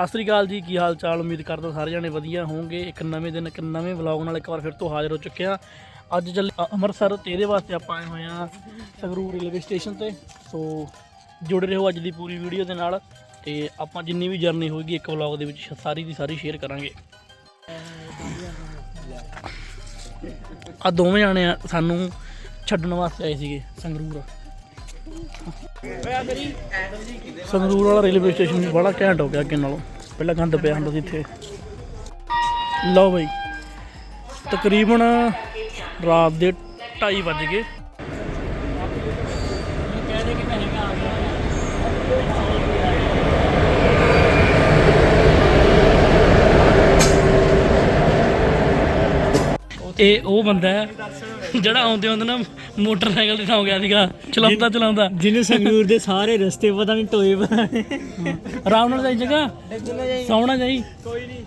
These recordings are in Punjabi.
ਸਤਿ ਸ੍ਰੀ ਅਕਾਲ ਜੀ, ਕੀ ਹਾਲ ਚਾਲ? ਉਮੀਦ ਕਰਦਾ ਸਾਰੇ ਜਾਣੇ ਵਧੀਆ ਹੋਵੋਗੇ। ਇੱਕ ਨਵੇਂ ਦਿਨ, ਇੱਕ ਨਵੇਂ ਵਲੌਗ ਨਾਲ ਇੱਕ ਵਾਰ ਫਿਰ ਤੋਂ ਹਾਜ਼ਰ ਹੋ ਚੁੱਕਿਆ ਅੱਜ ਚੱਲ ਅੰਮ੍ਰਿਤਸਰ ਤੇ ਇਹਦੇ ਵਾਸਤੇ ਆਪਾਂ ਆਏ ਹੋਏ ਹਾਂ ਸੰਗਰੂਰ ਰੇਲਵੇ ਸਟੇਸ਼ਨ ਤੇ। ਸੋ ਜੁੜੇ ਰਹੋ ਅੱਜ ਦੀ ਪੂਰੀ ਵੀਡੀਓ ਦੇ ਨਾਲ ਤੇ ਆਪਾਂ ਜਿੰਨੀ ਵੀ ਜਰਨੀ ਹੋਏਗੀ ਇੱਕ ਵਲੌਗ ਦੇ ਵਿੱਚ ਸਾਰੀ ਦੀ ਸਾਰੀ ਸ਼ੇਅਰ ਕਰਾਂਗੇ। ਆ ਦੋਵੇਂ ਜਾਣੇ ਸਾਨੂੰ ਛੱਡਣ ਵਾਸਤੇ ਆਏ ਸੀਗੇ ਸੰਗਰੂਰ। ਸੰਗਰੂਰ ਵਾਲਾ ਰੇਲਵੇ ਸਟੇਸ਼ਨ ਵੀ ਬੜਾ ਘੈਂਟ ਹੋ ਗਿਆ ਅੱਗੇ ਨਾਲੋਂ। ਪਹਿਲਾਂ ਗੰਦ ਪਿਆ ਹੁੰਦਾ ਸੀ ਇੱਥੇ। ਲਓ ਬਈ, ਤਕਰੀਬਨ ਰਾਤ ਦੇ 2:30 ਵੱਜ ਗਏ। ਇਹ ਉਹ ਬੰਦਾ ਹੈ ਜਿਹੜਾ ਆਉਂਦੇ ਆਉਂਦੇ ਨਾ ਮੋਟਰਸਾਈਕਲ ਤੇ ਸੌਂ ਗਿਆ ਸੀਗਾ ਚਲਾਉਂਦਾ ਚਲਾਉਂਦਾ। ਜਿਹਨੂੰ ਸੰਗਰੂਰ ਦੇ ਸਾਰੇ ਰਸਤੇ ਪਤਾ ਨਹੀਂ ਟੋਏ ਪਤਾ ਨਹੀਂ। ਆਰਾਮ ਨਾਲ ਜਾਈ ਜਗਾ ਸੌਣਾ ਜਾਈ? ਕੋਈ ਨਹੀਂ।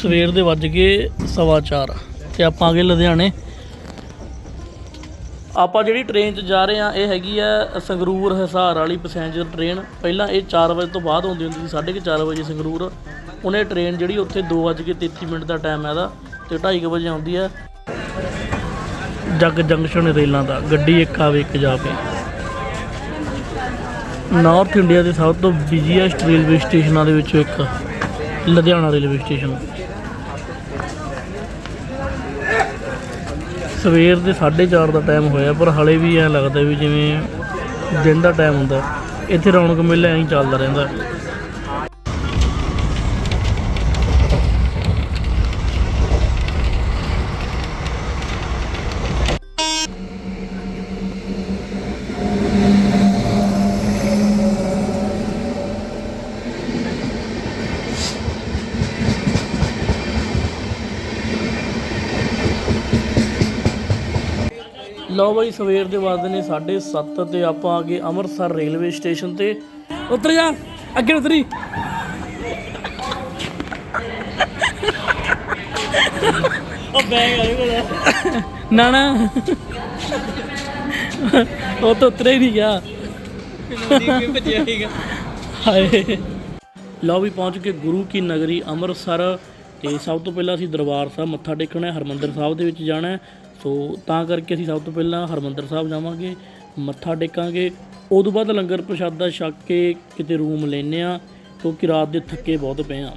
ਸਵੇਰ ਦੇ ਵੱਜ ਗਏ ਸਵਾ ਚਾਰ ਤੇ ਆਪਾਂ ਗਏ ਲੁਧਿਆਣੇ। ਆਪਾਂ ਜਿਹੜੀ ਟ੍ਰੇਨ 'ਚ ਜਾ ਰਹੇ ਆ ਇਹ ਹੈਗੀ ਆ ਸੰਗਰੂਰ ਹਿਸਾਰ ਵਾਲੀ ਪੈਸੇਂਜਰ ਟ੍ਰੇਨ ਪਹਿਲਾਂ ਇਹ 4 ਵਜੇ ਤੋਂ ਬਾਅਦ ਆਉਂਦੀ ਹੁੰਦੀ ਸੀ 4:30 ਵਜੇ ਸੰਗਰੂਰ। ਉਹਨੇ ਟ੍ਰੇਨ ਜਿਹੜੀ ਉੱਥੇ 2:33 ਮਿੰਟ ਦਾ ਟਾਈਮ ਹੈ ਇਹਦਾ। ਤੇ 2:30 ਵਜੇ ਆਉਂਦੀ ਹੈ ਜੱਗ ਜੰਕਸ਼ਨ ਰੇਲਾਂ ਦਾ, ਗੱਡੀ ਇੱਕ ਆਵੇ, ਇੱਕ ਜਾਵੇ। ਨਾਰਥ ਇੰਡੀਆ ਦੇ ਸਭ ਤੋਂ ਬਿਜ਼ੀਐਸਟ ਰੇਲਵੇ ਸਟੇਸ਼ਨਾਂ ਦੇ ਵਿੱਚੋਂ ਇੱਕ, ਲੁਧਿਆਣਾ ਰੇਲਵੇ ਸਟੇਸ਼ਨ ਸਵੇਰ ਦੇ 4:30 ਦਾ ਟਾਈਮ ਹੋਇਆ, ਪਰ ਹਲੇ ਵੀ ਐ ਲੱਗਦਾ ਵੀ ਜਿਵੇਂ ਦਿਨ ਦਾ ਟਾਈਮ ਹੁੰਦਾ, ਇੱਥੇ ਰੌਣਕ ਮੇਲਾ ਐਂ ਹੀ ਚੱਲਦਾ ਰਹਿੰਦਾ। ਲਓ ਬਈ, ਸਵੇਰ ਦੇ ਵੱਜਦੇ ਨੇ 7:30 ਤੇ ਆਪਾਂ ਆ ਗਏ ਅੰਮ੍ਰਿਤਸਰ ਰੇਲਵੇ ਸਟੇਸ਼ਨ ਤੇ। ਉਤਰ ਜਾ, ਅੱਗੇ ਉਤਰੀ। ਉਹ ਬੈਗ ਆਏ ਕੋਲ ਨਾ ਨਾ। ਉਹ ਤਾਂ ਉਤਰੇ ਹੀ ਨਹੀਂ ਗਿਆ। ਹਾਏ। ਲਓ ਵੀ ਪਹੁੰਚ ਕੇ ਗੁਰੂ ਕੀ ਨਗਰੀ ਅੰਮ੍ਰਿਤਸਰ। ਤੇ ਸਭ ਤੋਂ ਪਹਿਲਾਂ ਅਸੀਂ ਦਰਬਾਰ ਸਾਹਿਬ ਮੱਥਾ ਟੇਕਣਾ ਹੈ, ਹਰਮੰਦਰ ਸਾਹਿਬ ਦੇ ਵਿੱਚ ਜਾਣਾ ਹੈ। ਸੋ ਤਾਂ ਕਰਕੇ ਅਸੀਂ ਸਭ ਤੋਂ ਪਹਿਲਾਂ ਹਰਮੰਦਰ ਸਾਹਿਬ ਜਾਵਾਂਗੇ, ਮੱਥਾ ਟੇਕਾਂਗੇ। ਉਦੋਂ ਬਾਅਦ ਲੰਗਰ ਪ੍ਰਸ਼ਾਦਾ ਛਕ ਕੇ ਕਿਤੇ ਰੂਮ ਲੈਨੇ ਆ ਕਿਉਂਕਿ ਰਾਤ ਦੇ ਥੱਕੇ ਬਹੁਤ ਪਏ ਆ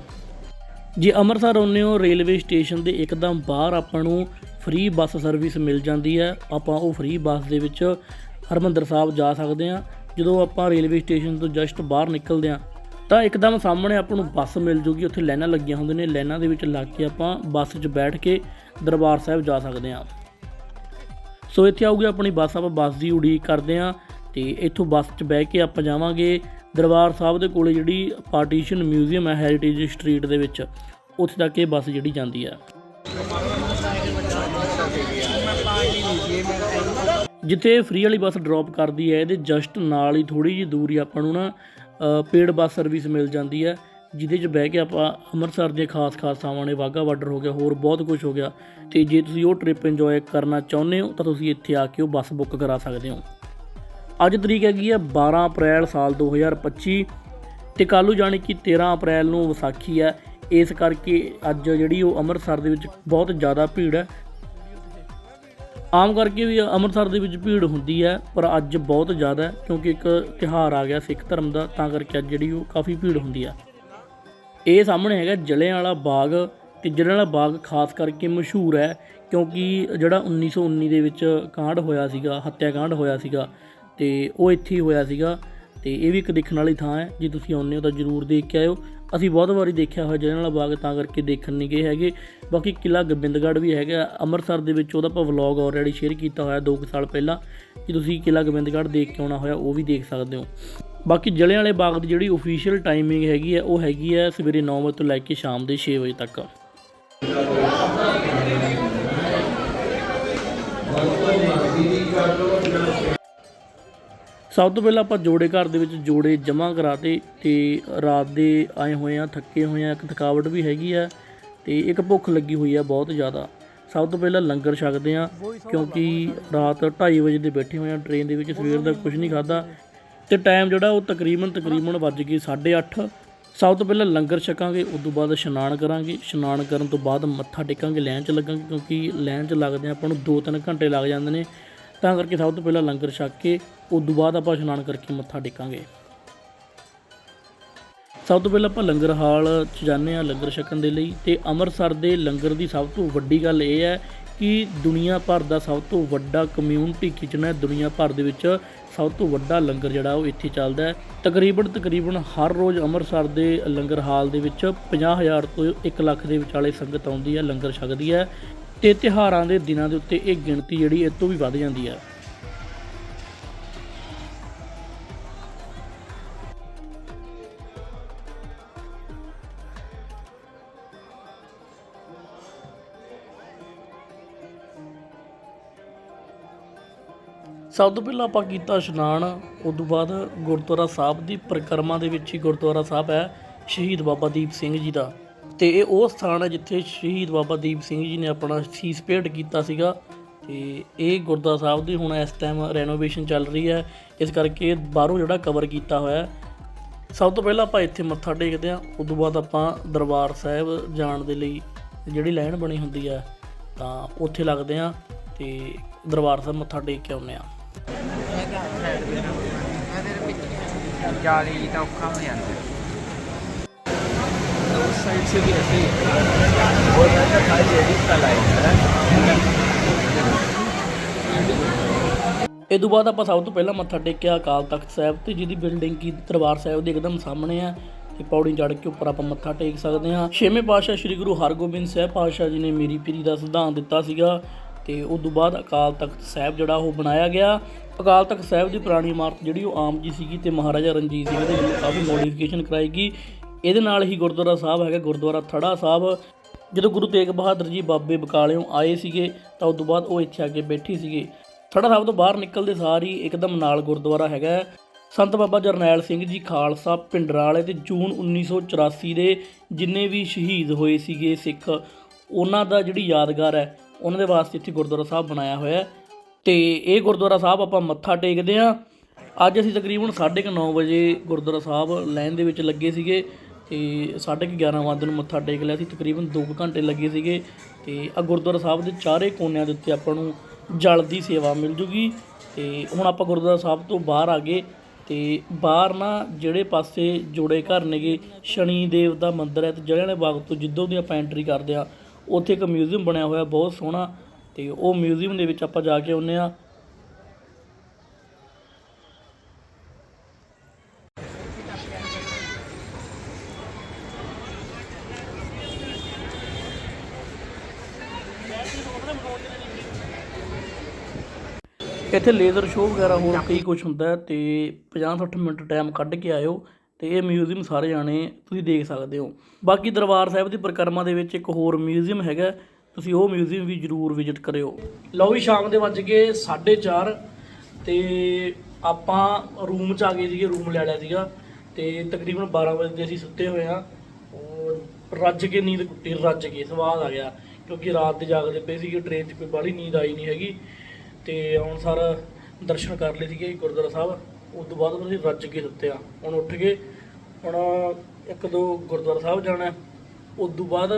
ਜੇ ਅੰਮ੍ਰਿਤਸਰ ਆਉਂਦੇ ਹੋ, ਰੇਲਵੇ ਸਟੇਸ਼ਨ ਦੇ ਇੱਕਦਮ ਬਾਹਰ ਆਪਾਂ ਨੂੰ ਫ੍ਰੀ ਬੱਸ ਸਰਵਿਸ ਮਿਲ ਜਾਂਦੀ ਹੈ। ਆਪਾਂ ਉਹ ਫ੍ਰੀ ਬੱਸ ਦੇ ਵਿੱਚ ਹਰਮੰਦਰ ਸਾਹਿਬ ਜਾ ਸਕਦੇ ਹਾਂ। ਜਦੋਂ ਆਪਾਂ ਰੇਲਵੇ ਸਟੇਸ਼ਨ ਤੋਂ ਜਸਟ ਬਾਹਰ ਨਿਕਲਦੇ ਹਾਂ, ਤਾਂ ਇੱਕਦਮ ਸਾਹਮਣੇ ਆਪਾਂ ਨੂੰ ਬੱਸ ਮਿਲ ਜੂਗੀ। ਉੱਥੇ ਲਾਈਨਾਂ ਲੱਗੀਆਂ ਹੁੰਦੀਆਂ ਨੇ, ਲਾਈਨਾਂ ਦੇ ਵਿੱਚ ਲੱਗ ਕੇ ਆਪਾਂ ਬੱਸ 'ਚ ਬੈਠ ਕੇ ਦਰਬਾਰ ਸਾਹਿਬ ਜਾ ਸਕਦੇ ਹਾਂ। ਸੋ ਇੱਥੇ ਆਊਗੀ ਆਪਣੀ ਬੱਸ, ਆਪਾਂ ਬੱਸ ਦੀ ਉਡੀਕ ਕਰਦੇ ਹਾਂ ਤੇ ਇੱਥੋਂ ਬੱਸ 'ਚ ਬਹਿ ਕੇ ਆਪਾਂ ਜਾਵਾਂਗੇ ਦਰਬਾਰ ਸਾਹਿਬ ਦੇ ਕੋਲੇ ਜਿਹੜੀ ਪਾਰਟੀਸ਼ਨ ਮਿਊਜ਼ੀਅਮ ਹੈ ਹੈਰੀਟੇਜ ਸਟਰੀਟ ਦੇ ਵਿੱਚ, ਉੱਥੇ ਤੱਕ ਇਹ ਬੱਸ ਜਿਹੜੀ ਜਾਂਦੀ ਹੈ ਜਿੱਥੇ ਫ੍ਰੀ ਵਾਲੀ ਬੱਸ ਡ੍ਰੌਪ ਕਰਦੀ ਹੈ, ਇਹਦੇ ਜਸਟ ਨਾਲ ਹੀ ਥੋੜੀ ਜਿਹੀ ਦੂਰੀ ਆਪਾਂ ਨੂੰ ਨਾ ਪੇਡ ਬੱਸ ਸਰਵਿਸ ਮਿਲ ਜਾਂਦੀ ਹੈ। ਜਿਹਦੇ 'ਚ ਬਹਿ ਕੇ ਆਪਾਂ ਅੰਮ੍ਰਿਤਸਰ ਦੀਆਂ ਖਾਸ ਖਾਸ ਥਾਵਾਂ ਨੇ ਵਾਹਗਾ ਬਾਰਡਰ ਹੋ ਗਿਆ, ਹੋਰ ਬਹੁਤ ਕੁਝ ਹੋ ਗਿਆ। ਤੇ ਜੇ ਤੁਸੀਂ ਉਹ ਟ੍ਰਿਪ ਇੰਜੋਏ ਕਰਨਾ ਚਾਹੁੰਦੇ ਹੋ, ਤਾਂ ਤੁਸੀਂ ਇੱਥੇ ਆ ਕੇ ਉਹ ਬੱਸ ਬੁੱਕ ਕਰਾ ਸਕਦੇ ਹੋ। ਅੱਜ ਤਰੀਕ ਹੈਗੀ ਹੈ 12 ਅਪ੍ਰੈਲ ਸਾਲ 2025 ਤੇ ਕੱਲ੍ਹ ਜਾਣੀ ਕਿ 13 ਅਪ੍ਰੈਲ ਨੂੰ ਵਿਸਾਖੀ ਹੈ ਇਸ ਕਰਕੇ ਅੱਜ ਜਿਹੜੀ ਉਹ ਅੰਮ੍ਰਿਤਸਰ ਦੇ ਵਿੱਚ ਬਹੁਤ ਜ਼ਿਆਦਾ ਭੀੜ ਹੈ। ਆਮ ਕਰਕੇ ਵੀ ਅੰਮ੍ਰਿਤਸਰ ਦੇ ਵਿੱਚ ਭੀੜ ਹੁੰਦੀ ਹੈ, ਪਰ ਅੱਜ ਬਹੁਤ ਜ਼ਿਆਦਾ ਹੈ ਕਿਉਂਕਿ ਇੱਕ ਤਿਉਹਾਰ ਆ ਗਿਆ ਸਿੱਖ ਧਰਮ ਦਾ, ਤਾਂ ਕਰਕੇ ਅੱਜ ਜਿਹੜੀ ਉਹ ਕਾਫੀ ਭੀੜ ਹੁੰਦੀ ਹੈ ਇਹ ਸਾਹਮਣੇ ਹੈਗਾ ਜਲਿਆਂਵਾਲਾ ਬਾਗ ਤੇ ਜਲਿਆਂਵਾਲਾ ਬਾਗ ਖਾਸ ਕਰਕੇ ਮਸ਼ਹੂਰ ਹੈ ਕਿਉਂਕਿ ਜਿਹੜਾ 1919 ਦੇ ਵਿੱਚ ਕਾਂਡ ਹੋਇਆ ਸੀਗਾ ਹੱਤਿਆ ਕਾਂਡ ਹੋਇਆ ਸੀਗਾ ਤੇ ਉਹ ਇੱਥੇ ਹੀ ਹੋਇਆ ਸੀਗਾ ਤੇ ਇਹ ਵੀ ਇੱਕ ਦੇਖਣ ਵਾਲੀ ਥਾਂ ਹੈ, ਜੇ ਤੁਸੀਂ ਆਉਂਦੇ ਹੋ ਤਾਂ ਜ਼ਰੂਰ ਦੇਖ ਕੇ ਆਇਓ। ਅਸੀਂ ਬਹੁਤ ਵਾਰੀ ਦੇਖਿਆ ਹੋਇਆ ਜਲਿਆਂਵਾਲਾ ਬਾਗ ਤਾਂ ਕਰਕੇ ਦੇਖਣ ਨਹੀਂ ਗਏ ਹੈਗੇ। ਬਾਕੀ ਕਿਲਾ ਗੋਬਿੰਦਗੜ੍ਹ ਵੀ ਹੈਗਾ, ਅੰਮ੍ਰਿਤਸਰ ਦੇ ਵਿੱਚ ਉਹਦਾ ਆਪਾਂ ਵਲੌਗ ਆਲਰੇਡੀ ਸ਼ੇਅਰ ਕੀਤਾ ਹੋਇਆ 2 ਸਾਲ ਪਹਿਲਾਂ। ਕਿ ਤੁਸੀਂ ਕਿਲਾ ਗੋਬਿੰਦਗੜ੍ਹ ਦੇਖ ਕੇ ਆਉਣਾ ਹੋਇਆ, ਉਹ ਵੀ ਦੇਖ ਸਕਦੇ ਹੋ। ਬਾਕੀ ਜਲਿਆਂਵਾਲੇ ਬਾਗ ਦੀ ਜਿਹੜੀ ਅਫੀਸ਼ੀਅਲ ਟਾਈਮਿੰਗ ਹੈਗੀ ਹੈ, ਉਹ ਹੈਗੀ ਹੈ ਸਵੇਰੇ 9 ਵਜੇ ਤੋਂ ਲੈ ਕੇ ਸ਼ਾਮ ਦੇ 6 ਵਜੇ ਤੱਕ। ਸਭ ਤੋਂ ਪਹਿਲਾਂ ਆਪਾਂ ਜੋੜੇ ਘਰ ਦੇ ਵਿੱਚ ਜੋੜੇ ਜਮ੍ਹਾਂ ਕਰਾਤੇ ਤੇ ਰਾਤ ਦੇ ਆਏ ਹੋਏ ਆ, ਥੱਕੇ ਹੋਏ ਆ, ਇੱਕ ਥਕਾਵਟ ਵੀ ਹੈਗੀ ਆ ਤੇ ਇੱਕ ਭੁੱਖ ਲੱਗੀ ਹੋਈ ਆ ਬਹੁਤ ਜ਼ਿਆਦਾ। ਸਭ ਤੋਂ ਪਹਿਲਾਂ ਲੰਗਰ ਛਕਦੇ ਆ ਕਿਉਂਕਿ ਰਾਤ 2:30 ਵਜੇ ਦੇ ਬੈਠੇ ਹੋਏ ਆ ਟ੍ਰੇਨ ਦੇ ਵਿੱਚ ਸਵੇਰ ਦਾ ਕੁਝ ਨਹੀਂ ਖਾਦਾ ਤੇ ਟਾਈਮ ਜਿਹੜਾ ਉਹ ਤਕਰੀਬਨ ਤਕਰੀਬਨ ਵੱਜ ਗਏ 8:30 ਸਭ ਤੋਂ ਪਹਿਲਾਂ ਲੰਗਰ ਛਕਾਂਗੇ ਉਸ ਤੋਂ ਬਾਅਦ ਇਸ਼ਨਾਨ ਕਰਾਂਗੇ। ਇਸ਼ਨਾਨ ਕਰਨ ਤੋਂ ਬਾਅਦ ਮੱਥਾ ਟੇਕਾਂਗੇ, ਲਾਈਨ 'ਚ ਲੱਗਾਂਗੇ, ਕਿਉਂਕਿ ਲਾਈਨ 'ਚ ਲੱਗਦੇ ਆਪਾਂ ਨੂੰ 2-3 ਘੰਟੇ ਲੱਗ ਜਾਂਦੇ ਨੇ। ਤਾਂ ਕਰਕੇ ਸਭ ਤੋਂ ਪਹਿਲਾਂ ਲੰਗਰ ਛਕ ਕੇ ਉਸ ਤੋਂ ਬਾਅਦ ਆਪਾਂ ਇਸ਼ਨਾਨ ਕਰਕੇ ਮੱਥਾ ਟੇਕਾਂਗੇ। ਸਭ ਤੋਂ ਪਹਿਲਾਂ ਆਪਾਂ ਲੰਗਰ ਹਾਲ 'ਚ ਜਾਂਦੇ ਹਾਂ ਲੰਗਰ ਛਕਣ ਦੇ ਲਈ ਤੇ ਅੰਮ੍ਰਿਤਸਰ ਦੇ ਲੰਗਰ ਦੀ ਸਭ ਤੋਂ ਵੱਡੀ ਗੱਲ ਇਹ ਹੈ ਕਿ ਦੁਨੀਆ ਭਰ ਦਾ ਸਭ ਤੋਂ ਵੱਡਾ ਕਮਿਊਨਿਟੀ ਕਿਚਨ ਹੈ। ਦੁਨੀਆ ਭਰ ਦੇ ਵਿੱਚ ਸਭ ਤੋਂ ਵੱਡਾ ਲੰਗਰ ਜਿਹੜਾ ਉਹ ਇੱਥੇ ਚੱਲਦਾ ਹੈ। ਤਕਰੀਬਨ ਤਕਰੀਬਨ ਹਰ ਰੋਜ਼ ਅੰਮ੍ਰਿਤਸਰ ਦੇ ਲੰਗਰ ਹਾਲ ਦੇ ਵਿੱਚ 50000 ਤੋਂ 1 ਲੱਖ ਦੇ ਵਿਚਾਲੇ ਸੰਗਤ ਆਉਂਦੀ ਹੈ, ਲੰਗਰ ਛਕਦੀ ਹੈ ਤੇ ਤਿਉਹਾਰਾਂ ਦੇ ਦਿਨਾਂ ਦੇ ਉੱਤੇ ਇਹ ਗਿਣਤੀ ਜਿਹੜੀ ਇਹ ਤੋਂ ਵੀ ਵੱਧ ਜਾਂਦੀ ਹੈ। ਸਭ ਤੋਂ ਪਹਿਲਾਂ ਆਪਾਂ ਕੀਤਾ ਇਸ਼ਨਾਨ ਉਸ ਤੋਂ ਬਾਅਦ ਗੁਰਦੁਆਰਾ ਸਾਹਿਬ ਦੀ ਪਰਿਕਰਮਾ ਦੇ ਵਿੱਚ ਹੀ ਗੁਰਦੁਆਰਾ ਸਾਹਿਬ ਹੈ, ਸ਼ਹੀਦ ਬਾਬਾ ਦੀਪ ਸਿੰਘ ਜੀ ਦਾ। ਤੇ ਇਹ ਉਹ ਸਥਾਨ ਹੈ ਜਿੱਥੇ ਸ਼ਹੀਦ ਬਾਬਾ ਦੀਪ ਸਿੰਘ ਜੀ ਨੇ ਆਪਣਾ ਸੀਸ ਭੇਟ ਕੀਤਾ ਸੀਗਾ। ਤੇ ਇਹ ਗੁਰਦੁਆਰਾ ਸਾਹਿਬ ਦੀ ਹੁਣ ਇਸ ਟਾਈਮ ਰੈਨੋਵੇਸ਼ਨ ਚੱਲ ਰਹੀ ਹੈ। ਇਸ ਕਰਕੇ ਬਾਹਰੋਂ ਜਿਹੜਾ ਕਵਰ ਕੀਤਾ ਹੋਇਆ ਸਭ ਤੋਂ ਪਹਿਲਾਂ ਆਪਾਂ ਇੱਥੇ ਮੱਥਾ ਟੇਕਦੇ ਹਾਂ ਉਸ ਤੋਂ ਬਾਅਦ ਆਪਾਂ ਦਰਬਾਰ ਸਾਹਿਬ ਜਾਣ ਦੇ ਲਈ ਜਿਹੜੀ ਲਾਈਨ ਬਣੀ ਹੁੰਦੀ ਹੈ, ਤਾਂ ਉੱਥੇ ਲੱਗਦੇ ਹਾਂ ਤੇ ਦਰਬਾਰ ਸਾਹਿਬ ਮੱਥਾ ਟੇਕ ਕੇ ਆਉਂਦੇ ਹਾਂ ਜਾਲੀ ਤਾਂ ਔਖਾ ਹੋ ਜਾਂਦਾ उस साइड से भी ऐसे ही ਇਹ ਤੋਂ ਬਾਅਦ ਆਪਾਂ ਸਭ ਤੋਂ ਪਹਿਲਾਂ ਮੱਥਾ ਟੇਕਿਆ ਅਕਾਲ ਤਖਤ ਸਾਹਿਬ ਤੇ ਜਿਹਦੀ ਬਿਲਡਿੰਗ ਕੀ ਦਰਬਾਰ ਸਾਹਿਬ ਦੇ ਇੱਕਦਮ ਸਾਹਮਣੇ ਆ ਤੇ ਪੌੜੀ ਚੜ੍ਹ ਕੇ ਉੱਪਰ ਆਪਾਂ ਮੱਥਾ ਟੇਕ ਸਕਦੇ ਹਾਂ ਛੇਵੇਂ ਪਾਤਸ਼ਾਹ ਸ੍ਰੀ ਗੁਰੂ ਹਰਗੋਬਿੰਦ ਸਾਹਿਬ ਪਾਤਸ਼ਾਹ ਜੀ ਨੇ ਮੇਰੀ ਪੀਰੀ ਦਾ ਸਿਧਾਂਤ ਦਿੱਤਾ ਸੀਗਾ ਤੇ ਉਸ ਤੋਂ ਬਾਅਦ ਅਕਾਲ ਤਖਤ ਸਾਹਿਬ ਜਿਹੜਾ ਉਹ ਬਣਾਇਆ ਗਿਆ। ਅਕਾਲ ਤਖਤ ਸਾਹਿਬ ਦੀ ਪੁਰਾਣੀ ਇਮਾਰਤ ਜਿਹੜੀ ਉਹ ਆਮ ਜੀ ਸੀਗੀ ਤੇ ਮਹਾਰਾਜਾ ਰਣਜੀਤ ਸਿੰਘ ਦੇ ਵੱਲੋਂ ਕਾਫੀ ਮੋਡੀਫਿਕੇਸ਼ਨ ਕਰਾਈ ਗਈ। ਇਹਦੇ ਨਾਲ ਹੀ ਗੁਰਦੁਆਰਾ ਸਾਹਿਬ ਹੈਗਾ, ਗੁਰਦੁਆਰਾ ਥੜਾ ਸਾਹਿਬ। ਜਦੋਂ ਗੁਰੂ ਤੇਗ ਬਹਾਦਰ ਜੀ ਬਾਬੇ ਬਕਾਲਿਓਂ ਆਏ ਸੀਗੇ, ਤਾਂ ਉਸ ਤੋਂ ਬਾਅਦ ਉਹ ਇੱਥੇ ਆ ਕੇ ਬੈਠੀ ਸੀਗੇ। ਥੜਾ ਸਾਹਿਬ ਤੋਂ ਬਾਹਰ ਨਿਕਲਦੇ ਸਾਰ ਹੀ ਇੱਕਦਮ ਨਾਲ ਗੁਰਦੁਆਰਾ ਹੈਗਾ। ਸੰਤ ਬਾਬਾ ਜਰਨੈਲ ਸਿੰਘ ਜੀ ਖਾਲਸਾ ਪਿੰਡਰਾਲੇ ਤੇ ਜੂਨ 1984 ਦੇ ਜਿੰਨੇ ਵੀ ਸ਼ਹੀਦ ਹੋਏ ਸੀਗੇ ਸਿੱਖ, ਉਹਨਾਂ ਦਾ ਜਿਹੜੀ ਯਾਦਗਾਰ ਹੈ ਉਹਨਾਂ ਦੇ ਵਾਸਤੇ ਇੱਥੇ ਗੁਰਦੁਆਰਾ ਸਾਹਿਬ ਬਣਾਇਆ ਹੋਇਆ ਹੈ। ਤੇ ਇਹ ਗੁਰਦੁਆਰਾ ਸਾਹਿਬ ਆਪਾਂ ਮੱਥਾ ਟੇਕਦੇ ਹਾਂ। ਅੱਜ ਅਸੀਂ ਤਕਰੀਬਨ 9:30 ਵਜੇ ਗੁਰਦੁਆਰਾ ਸਾਹਿਬ ਲਾਈਨ ਦੇ ਵਿੱਚ ਲੱਗੇ ਸੀਗੇ ਤੇ 11:30 ਵਜੇ ਨੂੰ ਮੱਥਾ ਟੇਕ ਲਿਆ ਸੀ। ਤਕਰੀਬਨ 2 ਘੰਟੇ ਲੱਗੇ ਸੀਗੇ ਤੇ ਆ ਗੁਰਦੁਆਰਾ ਸਾਹਿਬ ਦੇ ਚਾਰੇ ਕੋਨਿਆਂ ਦੇ ਉੱਤੇ ਆਪਾਂ ਨੂੰ ਜਲ ਦੀ ਸੇਵਾ ਮਿਲ ਜੂਗੀ। ਤੇ ਹੁਣ ਆਪਾਂ ਗੁਰਦੁਆਰਾ ਸਾਹਿਬ ਤੋਂ ਬਾਹਰ ਆ ਗਏ ਤੇ ਬਾਹਰ ਨਾ ਜਿਹੜੇ ਪਾਸੇ ਜੋੜੇ ਘਰ ਨੇਗੇ, ਸ਼ਨੀ ਦੇਵ ਦਾ ਮੰਦਿਰ ਹੈ ਤੇ ਜਲਿਆਂਵਾਲੇ ਬਾਗ ਤੋਂ ਜਿੱਦੋਂ ਦੀ ਆਪਾਂ ਐਂਟਰੀ ਕਰਦੇ ਆ ਉੱਥੇ ਇੱਕ ਮਿਊਜ਼ੀਅਮ ਬਣਿਆ ਹੋਇਆ, ਬਹੁਤ ਸੋਹਣਾ, ਤੇ ਉਹ ਮਿਊਜ਼ੀਅਮ ਦੇ ਵਿੱਚ ਆਪਾਂ ਜਾ ਕੇ ਆਉਂਦੇ ਆ ਇੱਥੇ ਲੇਜ਼ਰ ਸ਼ੋਅ ਵਗੈਰਾ ਹੋਰ ਕਈ ਕੁਝ ਹੁੰਦਾ ਹੈ, ਤੇ 50-60 ਮਿੰਟ ਟਾਈਮ ਕੱਢ ਕੇ ਆਇਓ। ਤੇ ਇਹ ਮਿਊਜ਼ੀਅਮ ਸਾਰੇ ਜਾਣੇ ਤੁਸੀਂ ਦੇਖ ਸਕਦੇ ਹੋ। ਬਾਕੀ ਦਰਬਾਰ ਸਾਹਿਬ ਦੀ ਪਰਿਕਰਮਾ ਦੇ ਵਿੱਚ ਇੱਕ ਹੋਰ ਮਿਊਜ਼ੀਅਮ ਹੈਗਾ, ਤੁਸੀਂ ਉਹ ਮਿਊਜ਼ੀਅਮ ਵੀ ਜ਼ਰੂਰ ਵਿਜ਼ਿਟ ਕਰਿਓ। ਲਓ ਵੀ ਸ਼ਾਮ ਦੇ ਵੱਜ ਗਏ 4:30 ਤੇ ਆਪਾਂ ਰੂਮ 'ਚ ਆ ਗਏ ਸੀਗੇ ਰੂਮ ਲੈ ਲਿਆ ਸੀਗਾ ਤੇ ਤਕਰੀਬਨ 12 ਵਜੇ ਦੇ ਅਸੀਂ ਸੁੱਤੇ ਹੋਏ ਆ ਔਰ ਰੱਜ ਕੇ ਨੀਂਦ ਕੁੱਟੀ, ਰੱਜ ਕੇ ਸਵਾਦ ਆ ਗਿਆ ਕਿਉਂਕਿ ਰਾਤ ਦੇ ਜਾਗਦੇ ਪਏ ਸੀਗੇ ਟ੍ਰੇਨ 'ਚ ਕੋਈ ਬਾਹਲੀ ਨੀਂਦ ਆਈ ਨਹੀਂ ਹੈਗੀ ਤੇ ਹੁਣ ਸਰ ਦਰਸ਼ਨ ਕਰ ਲਏ ਸੀਗੇ ਗੁਰਦੁਆਰਾ ਸਾਹਿਬ। ਉਸ ਤੋਂ ਬਾਅਦ ਫਿਰ ਅਸੀਂ ਰੱਜ ਕੇ ਸੁੱਤੇ ਆ ਹੁਣ ਉੱਠ ਕੇ ਹੁਣ ਇੱਕ ਦੋ ਗੁਰਦੁਆਰਾ ਸਾਹਿਬ ਜਾਣਾ ਹੈ। ਉਸ ਤੋਂ ਬਾਅਦ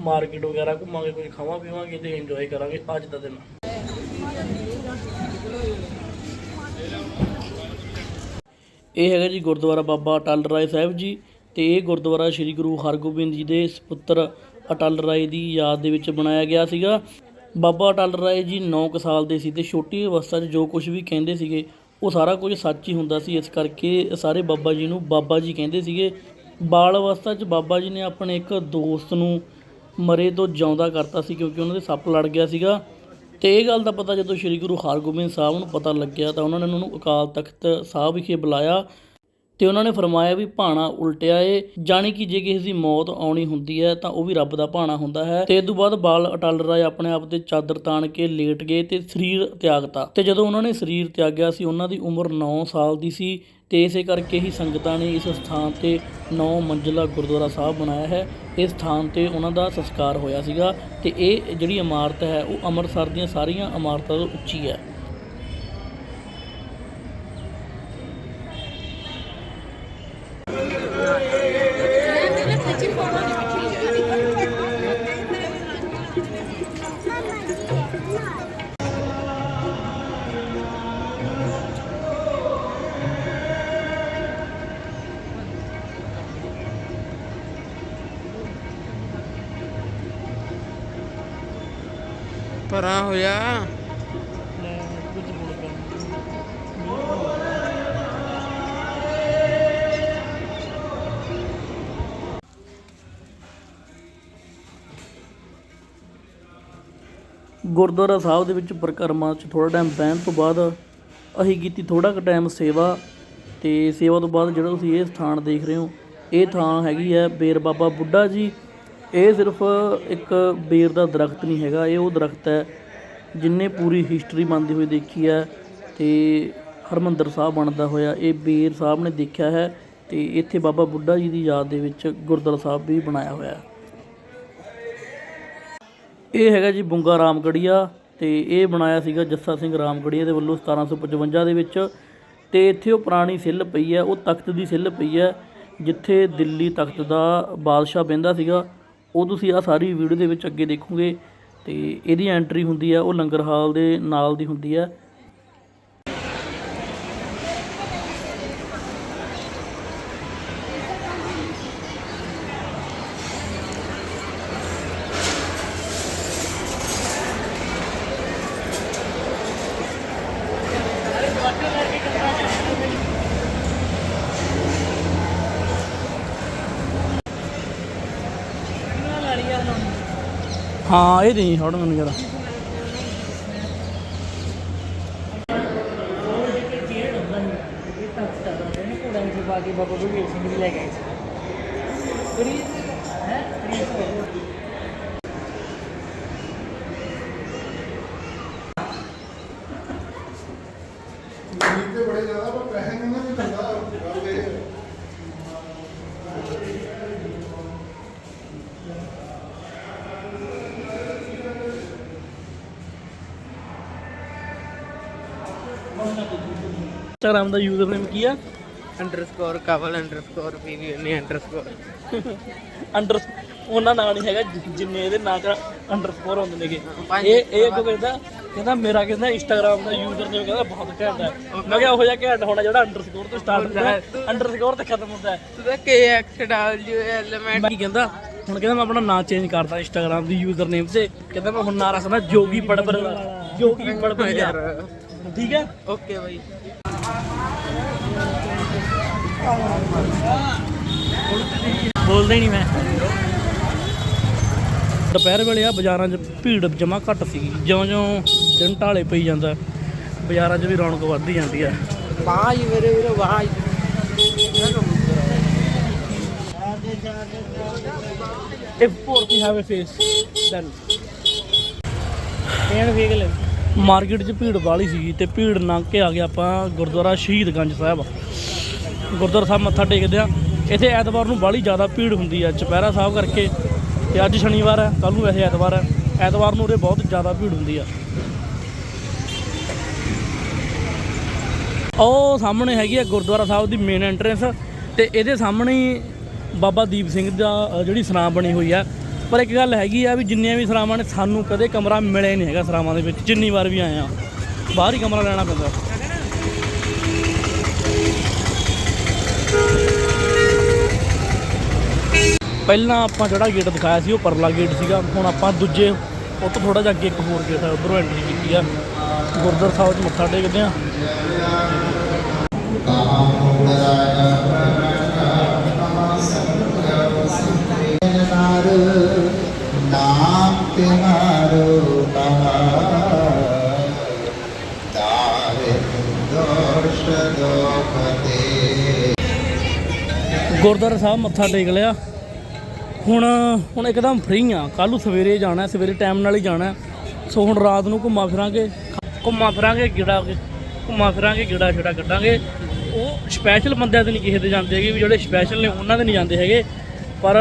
ਮਾਰਕੀਟ ਵਗੈਰਾ ਘੁੰਮਾਂਗੇ ਕੁਝ ਖਾਵਾਂ ਪੀਵਾਂਗੇ ਤੇ ਇੰਜੋਏ ਕਰਾਂਗੇ ਅੱਜ ਦਾ ਦਿਨ। ਇਹ ਹੈਗਾ ਜੀ ਗੁਰਦੁਆਰਾ ਬਾਬਾ ਅਟਲ ਰਾਏ ਸਾਹਿਬ ਜੀ ਤੇ ਇਹ ਗੁਰਦੁਆਰਾ ਸ੍ਰੀ ਗੁਰੂ ਹਰਗੋਬਿੰਦ ਜੀ ਦੇ ਸੁਪੁੱਤਰ ਅਟਲ ਰਾਏ ਦੀ ਯਾਦ ਦੇ ਵਿੱਚ ਬਣਾਇਆ ਗਿਆ ਸੀਗਾ। ਬਾਬਾ ਅਟਲ ਰਾਏ ਜੀ 9 ਕੁ ਸਾਲ ਦੇ ਸੀ ਤੇ ਛੋਟੀ ਅਵਸਥਾ 'ਚ ਜੋ ਕੁਝ ਵੀ ਕਹਿੰਦੇ ਸੀਗੇ ਉਹ ਸਾਰਾ ਕੁਝ ਸੱਚ ਹੀ ਹੁੰਦਾ ਸੀ, ਇਸ ਕਰਕੇ ਸਾਰੇ ਬਾਬਾ ਜੀ ਨੂੰ ਬਾਬਾ ਜੀ ਕਹਿੰਦੇ ਸੀਗੇ। ਬਾਲ ਅਵਸਥਾ 'ਚ ਬਾਬਾ ਜੀ ਨੇ ਆਪਣੇ ਇੱਕ ਦੋਸਤ ਨੂੰ ਮਰੇ ਤੋਂ ਜਿਉਂਦਾ ਕਰਤਾ ਸੀ ਕਿਉਂਕਿ ਉਹਨਾਂ ਦੇ ਸੱਪ ਲੜ ਗਿਆ ਸੀਗਾ। ਤੇ ਇਹ ਗੱਲ ਦਾ ਪਤਾ ਜਦੋਂ ਸ੍ਰੀ ਗੁਰੂ ਹਰਗੋਬਿੰਦ ਸਾਹਿਬ ਨੂੰ ਪਤਾ ਲੱਗਿਆ ਤਾਂ ਉਹਨਾਂ ਨੇ ਉਹਨਾਂ ਨੂੰ ਅਕਾਲ ਤਖਤ ਸਾਹਿਬ ਵਿਖੇ ਬੁਲਾਇਆ। ਤੇ ਉਹਨਾਂ ਨੇ ਫਰਮਾਇਆ ਵੀ ਭਾਣਾ ਉਲਟਿਆ ਏ। ਜਾਣੀ ਕਿ ਜੇ ਕਿਸੇ ਦੀ ਮੌਤ ਆਉਣੀ ਹੁੰਦੀ ਹੈ, ਤਾਂ ਉਹ ਵੀ ਰੱਬ ਦਾ ਭਾਣਾ ਹੁੰਦਾ ਹੈ। ਤੇ ਇਸ ਤੋਂ ਬਾਅਦ ਬਾਲ ਅਟਲ ਰਾਏ ਆਪਣੇ ਆਪ ਤੇ ਚਾਦਰ ਤਾਣ ਕੇ ਲੇਟ ਗਏ ਤੇ ਸਰੀਰ ਤਿਆਗਤਾ। ਤੇ ਜਦੋਂ ਉਹਨਾਂ ਨੇ ਸਰੀਰ ਤਿਆਗਿਆ ਸੀ, ਉਹਨਾਂ ਦੀ ਉਮਰ 9 ਸਾਲ ਦੀ ਸੀ ਤੇ ਇਸੇ ਕਰਕੇ ਹੀ ਸੰਗਤਾਂ ਨੇ ਇਸ ਸਥਾਨ ਤੇ 9 ਮੰਜ਼ਲਾ ਗੁਰਦੁਆਰਾ ਸਾਹਿਬ ਬਣਾਇਆ ਹੈ। ਇਸ ਸਥਾਨ ਤੇ ਉਹਨਾਂ ਦਾ ਸੰਸਕਾਰ ਹੋਇਆ ਸੀਗਾ ਤੇ ਇਹ ਜਿਹੜੀ ਇਮਾਰਤ ਹੈ, ਉਹ ਅੰਮ੍ਰਿਤਸਰ ਦੀਆਂ ਸਾਰੀਆਂ ਇਮਾਰਤਾਂ ਤੋਂ ਉੱਚੀ ਹੈ। ਪਰਾਂ ਹੋਇਆ। ਗੁਰਦੁਆਰਾ ਸਾਹਿਬ ਦੇ ਵਿੱਚ ਪਰਿਕਰਮਾ 'ਚ ਥੋੜਾ ਟਾਈਮ ਬਹਿਣ ਤੋਂ ਬਾਅਦ ਅਸੀਂ ਕੀਤੀ ਥੋੜਾ ਕੁ ਟਾਈਮ ਸੇਵਾ ਤੇ ਸੇਵਾ ਤੋਂ ਬਾਅਦ ਜਿਹੜਾ ਤੁਸੀਂ ਇਹ ਸਥਾਨ ਦੇਖ ਰਹੇ ਹੋ, ਇਹ ਥਾਂ ਹੈਗੀ ਹੈ ਬੇਰ ਬਾਬਾ ਬੁੱਢਾ ਜੀ ਇਹ ਸਿਰਫ ਇੱਕ ਬੇਰ ਦਾ ਦਰਖਤ ਨਹੀਂ ਹੈਗਾ, ਇਹ ਉਹ ਦਰਖਤ ਹੈ ਜਿਹਨੇ ਪੂਰੀ ਹਿਸਟਰੀ ਬਣਦੀ ਹੋਈ ਦੇਖੀ ਹੈ ਅਤੇ ਹਰਮੰਦਰ ਸਾਹਿਬ ਬਣਦਾ ਹੋਇਆ, ਇਹ ਬੇਰ ਸਾਹਿਬ ਨੇ ਦੇਖਿਆ ਹੈ ਅਤੇ ਇੱਥੇ ਬਾਬਾ ਬੁੱਢਾ ਜੀ ਦੀ ਯਾਦ ਦੇ ਵਿੱਚ ਗੁਰਦੁਆਰਾ ਸਾਹਿਬ ਵੀ ਬਣਾਇਆ ਹੋਇਆ ਹੈ। ਇਹ ਹੈਗਾ ਜੀ ਬੁੰਗਾ ਰਾਮਗੜੀਆ ਤੇ ਇਹ ਬਣਾਇਆ ਸੀਗਾ ਜੱਸਾ ਸਿੰਘ ਰਾਮਗੜੀਆ ਦੇ ਵੱਲੋਂ 1755 ਦੇ ਵਿੱਚ ਤੇ ਇੱਥੇ ਉਹ ਪੁਰਾਣੀ ਸਿੱਲ ਪਈ ਹੈ, ਉਹ ਤਖਤ ਦੀ ਸਿੱਲ ਪਈ ਹੈ ਜਿੱਥੇ ਦਿੱਲੀ ਤਖਤ ਦਾ ਬਾਦਸ਼ਾਹ ਬਹਿੰਦਾ ਸੀਗਾ ਉਹ ਤੁਸੀਂ ਆ ਸਾਰੀ ਵੀਡੀਓ ਦੇ ਵਿੱਚ ਅੱਗੇ ਦੇਖੋਗੇ ਅਤੇ ਇਹਦੀ ਐਂਟਰੀ ਹੁੰਦੀ ਹੈ ਉਹ ਲੰਗਰ ਹਾਲ ਦੇ ਨਾਲ ਦੀ ਹੁੰਦੀ ਹੈ ਹਾਂ ਇਹ ਨਹੀਂ ਹੜ ਮੈਨੂੰ ਜਰਾ। ਤੇ ਇੰਸਟਾਗ੍ਰਾਮ ਦਾ ਯੂਜ਼ਰ ਨੇਮ ਕੀ ਆ? ਅੰਡਰਸਕੋਰ ਕਵਲ ਅੰਡਰਸਕੋਰ ਪੀਵੀ ਨਹੀਂ ਅੰਡਰਸਕੋਰ ਅੰਡਰ ਉਹਨਾਂ ਨਾਂ ਨਹੀਂ ਹੈਗਾ ਜਿ- ਜਿੰਨੇ ਇਹਦੇ ਨਾਂ ਚ ਅੰਡਰਸਕੋਰ ਹੁੰਦੇ ਨੇਗੇ। ਪੰਜ- ਇਹ ਇਹ ਕੋ ਕਹਿੰਦਾ ਕਹਿੰਦਾ ਮੇਰਾ ਕਹਿੰਦਾ ਇੰਸਟਾਗ੍ਰਾਮ ਦਾ ਯੂਜ਼ਰ ਨੇਮ ਕਹਿੰਦਾ ਬਹੁਤ ਘੈਂਟ ਹੈ। ਮੈਂ ਕਿਹਾ ਉਹ ਜਿਹਾ ਘੈਂਟ ਹੋਣਾ ਜਿਹੜਾ ਅੰਡਰਸਕੋਰ ਤੋਂ ਸਟਾਰਟ ਹੁੰਦਾ ਹੈ। ਅੰਡਰਸਕੋਰ ਤੇ ਖਤਮ ਹੁੰਦਾ ਹੈ। ਤੂੰ ਕੇ ਐਕਸ ਜੋ ਐਲੀਮੈਂਟ ਮੈਂ ਕੀ ਕਹਿੰਦਾ ਹੁਣ ਕਹਿੰਦਾ ਮੈਂ ਆਪਣਾ ਨਾਂ ਚੇਂਜ ਕਰਦਾ ਇੰਸਟਾਗ੍ਰਾਮ ਦੀ ਯੂਜ਼ਰ ਨੇਮ ਤੇ। ਕਹਿੰਦਾ ਮੈਂ ਹੁਣ ਨਾਂ ਰੱਖਦਾ ਜੋਗੀ ਪੜਪਰ ਜੋਗੀ ਪੜਪਰ ਯਾਰ। ਠੀਕ ਹੈ? Okay bye. ਬੋਲਦਾ ਹੀ ਨਹੀਂ ਮੈਂ। ਦੁਪਹਿਰ ਵੇਲੇ ਆ ਬਾਜ਼ਾਰਾਂ 'ਚ ਭੀੜ ਜਮਾ ਘੱਟ ਸੀਗੀ। ਜਿਉਂ-ਜਿਉਂ ਦਿਨ ਢਾਲੇ ਪਈ ਜਾਂਦਾ ਬਾਜ਼ਾਰਾਂ 'ਚ ਵੀ ਰੌਣਕ ਵੱਧਦੀ ਜਾਂਦੀ ਆ। ਵਾਹ ਜੀ ਮੇਰੇ ਵੀਰੋ ਵਾਹ ਇਫ ਪੋਰਤੀ ਹੈਵ ਅ ਫੇਸ ਦੈਨ ਇਹਨ ਵੇਖ ਲੈ। ਮਾਰਕੀਟ 'ਚ ਭੀੜ ਵਾਲੀ ਸੀਗੀ ਤੇ ਭੀੜ ਲੰਘ ਕੇ ਆ ਗਿਆ ਆਪਾਂ ਗੁਰਦੁਆਰਾ ਸ਼ਹੀਦਗੰਜ ਸਾਹਿਬ। ਗੁਰਦੁਆਰਾ ਸਾਹਿਬ ਮੱਥਾ ਟੇਕਦੇ ਆ ਇੱਥੇ ਐਤਵਾਰ ਨੂੰ ਬਾਹਲੀ ਜ਼ਿਆਦਾ ਭੀੜ ਹੁੰਦੀ ਆ, ਚੁਪਹਿਰਾ ਸਾਹਿਬ ਕਰਕੇ। ਤੇ ਅੱਜ ਸ਼ਨੀਵਾਰ ਹੈ ਕੱਲ ਨੂੰ ਵੈਸੇ ਐਤਵਾਰ ਹੈ। ਐਤਵਾਰ ਨੂੰ ਉਰੇ ਬਹੁਤ ਜ਼ਿਆਦਾ ਭੀੜ ਹੁੰਦੀ ਆ। ਉਹ ਸਾਹਮਣੇ ਹੈਗੀ ਆ ਗੁਰਦੁਆਰਾ ਸਾਹਿਬ ਦੀ ਮੇਨ ਐਂਟਰੈਂਸ ਤੇ ਇਹਦੇ ਸਾਹਮਣੇ ਹੀ ਬਾਬਾ ਦੀਪ ਸਿੰਘ ਦਾ ਜਿਹੜੀ ਸਰਾਂ ਬਣੀ ਹੋਈ ਆ। ਪਰ ਇੱਕ ਗੱਲ ਹੈਗੀ ਆ ਵੀ ਜਿੰਨੀਆਂ ਵੀ ਸਰਾਵਾਂ ਨੇ, ਸਾਨੂੰ ਕਦੇ ਕਮਰਾ ਮਿਲਿਆ ਨਹੀਂ ਹੈਗਾ ਸਰਾਵਾਂ ਦੇ ਵਿੱਚ, ਜਿੰਨੀ ਵਾਰ ਵੀ ਆਏ ਆ। ਬਾਹਰ ਹੀ ਕਮਰਾ ਲੈਣਾ ਪੈਂਦਾ। ਪਹਿਲਾਂ ਆਪਾਂ ਜਿਹੜਾ ਗੇਟ ਦਿਖਾਇਆ ਸੀ, ਉਹ ਪਰਲਾ ਗੇਟ ਸੀਗਾ। ਹੁਣ ਆਪਾਂ ਦੂਜੇ, ਉਹ ਤੋਂ ਥੋੜਾ ਜਿਹਾ ਅੱਗੇ ਇੱਕ ਹੋਰ ਗੇਟ ਹੈ ਉਧਰੋਂ ਐਂਟਰੀ ਕੀਤੀ ਆ। ਗੁਰਦੁਆਰਾ ਸਾਹਿਬ 'ਚ ਮੱਥਾ ਟੇਕਦੇ ਆ। ਗੁਰਦੁਆਰਾ ਸਾਹਿਬ ਮੱਥਾ ਟੇਕ ਲਿਆ। ਹੁਣ ਹੁਣ ਇੱਕਦਮ ਫ੍ਰੀ ਆ। ਕੱਲ੍ਹ ਨੂੰ ਸਵੇਰੇ ਜਾਣਾ ਸਵੇਰੇ ਟਾਈਮ ਨਾਲ ਹੀ ਜਾਣਾ ਸੋ ਹੁਣ ਰਾਤ ਨੂੰ ਘੁੰਮਾ ਫਿਰਾਂਗੇ। ਘੁੰਮਾ ਫਿਰਾਂਗੇ ਗਿੜਾ ਘੁੰਮਾ ਫਿਰਾਂਗੇ ਗਿੜਾ ਛੜਾ ਕੱਢਾਂਗੇ। ਉਹ ਸਪੈਸ਼ਲ ਬੰਦਿਆਂ ਦੇ ਨਹੀਂ ਕਿਸੇ ਦੇ ਜਾਂਦੇ ਹੈਗੇ ਵੀ ਜਿਹੜੇ ਸਪੈਸ਼ਲ ਨੇ ਉਹਨਾਂ ਦੇ ਨਹੀਂ ਜਾਂਦੇ ਹੈਗੇ। ਪਰ